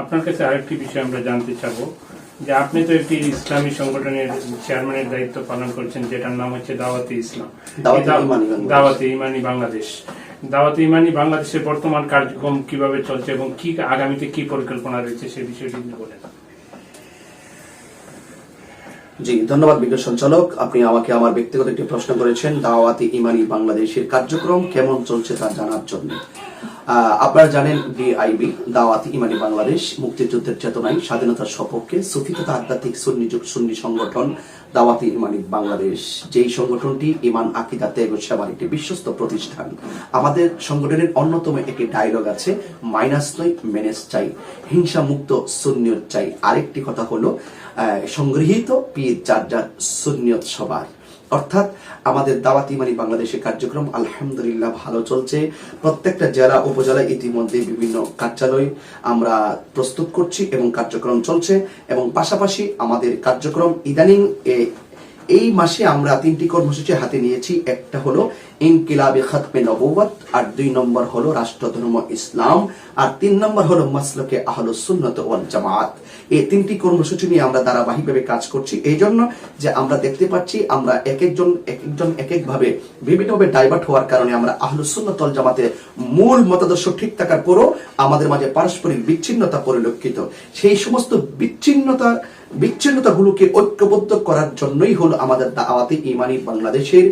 আপনার কাছে আরেকটি বিষয় আমরা জানতে চাবো যে আপনি তো একটি ইসলামী সংগঠনের চেয়ারম্যানের দায়িত্ব পালন করছেন যেটার নাম হচ্ছে দাওয়াতি ইসলাম। দাওয়াতি ইমানি বাংলাদেশ। দাওয়াতে ইমানি বাংলাদেশের বর্তমান কার্যক্রম কীভাবে চলছে এবং কি আগামীতে কি পরিকল্পনা রয়েছে সে বিষয়টি বলেন। জি ধন্যবাদ বিজ্ঞ সঞ্চালক। আপনি আমাকে আমার ব্যক্তিগত একটি প্রশ্ন করেছেন দাওয়াতি ইমানি বাংলাদেশের কার্যক্রম কেমন চলছে তা জানার জন্য। আপনারা জানেন ডিআইবি, দাওয়াতি, ইমানি বাংলাদেশ, মুক্তিযুদ্ধের চেতনায় স্বাধীনতার সপক্ষে সুফি তথা আধ্যাত্মিক সুন্নি সুন্নি সংগঠন, দাওয়াতি, ইমানি বাংলাদেশ। যেই সংগঠনটি ইমান, আকিদা, ত্যাগ ও সেবার একটি বিশ্বস্ত প্রতিষ্ঠান। আমাদের সংগঠনের অন্যতম একটি ডায়লগ আছে, মাইনাস নয়, মেনেস চাই। হিংসা মুক্ত সুন্নিয়ত চাই। আরেকটি কথা হলো সংগৃহীত পীর যার যার সুন্নিয়ত সবার অর্থাৎ আমাদের দাওয়াত ইমানি বাংলাদেশের কার্যক্রম আলহামদুলিল্লাহ ভালো চলছে। প্রত্যেকটা জেলা উপজেলায় ইতিমধ্যে বিভিন্ন কার্যালয় আমরা প্রস্তুত করছি এবং কার্যক্রম চলছে এবং পাশাপাশি আমাদের কার্যক্রম ইদানিং এই মাসে আমরা তিনটি কর্মসূচি হাতে নিয়েছি। একটা হলো ইনকিলাবে খতমে নবুয়ত আর দুই নম্বর হলো রাষ্ট্রধর্ম ইসলাম, আর তিন নম্বর হলো মাসলকে আহলুস সুন্নত ওয়াল জামাত। এই তিনটি কর্মসূচি নিয়ে আমরা ধারাবাহিকভাবে কাজ করছি। এই জন্য যে আমরা দেখতে পাচ্ছি, আমরা এক একজন এক একজন, এক একভাবে বিভিন্নভাবে ডাইভার্ট হওয়ার কারণে আমরা আহলুস সুন্নত ওয়াল জামাতের মূল মতাদর্শ ঠিক থাকার পরও আমাদের মাঝে পারস্পরিক বিচ্ছিন্নতা পরিলক্ষিত। সেই সমস্ত বিচ্ছিন্নতা বিচ্ছিন্নতাগুলোকে ঐক্যবদ্ধ করার জন্যই হলো আমাদের দাওয়াতি ইমানি বাংলাদেশের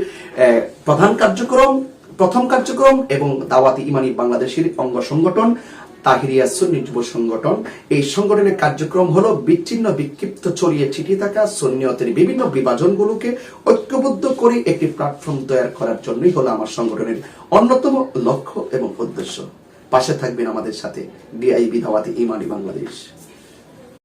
প্রধান কার্যক্রম, প্রথম কার্যক্রম এবং দাওয়াতি ইমানি বাংলাদেশের অঙ্গ সংগঠন, তাহিরিয়া সুন্নি যুব সংগঠন। এই সংগঠনের কার্যক্রম হলো বিচ্ছিন্ন বিক্ষিপ্ত ছড়িয়ে ছিটিয়ে থাকা সুন্নিয়তের বিভিন্ন বিভাজনগুলোকে ঐক্যবদ্ধ করে একটি প্ল্যাটফর্ম তৈরি করার জন্যই হলো আমার সংগঠনের অন্যতম লক্ষ্য এবং উদ্দেশ্য। পাশে থাকবেন আমাদের সাথে ডিআইবি দাওয়াতি ইমানি বাংলাদেশ।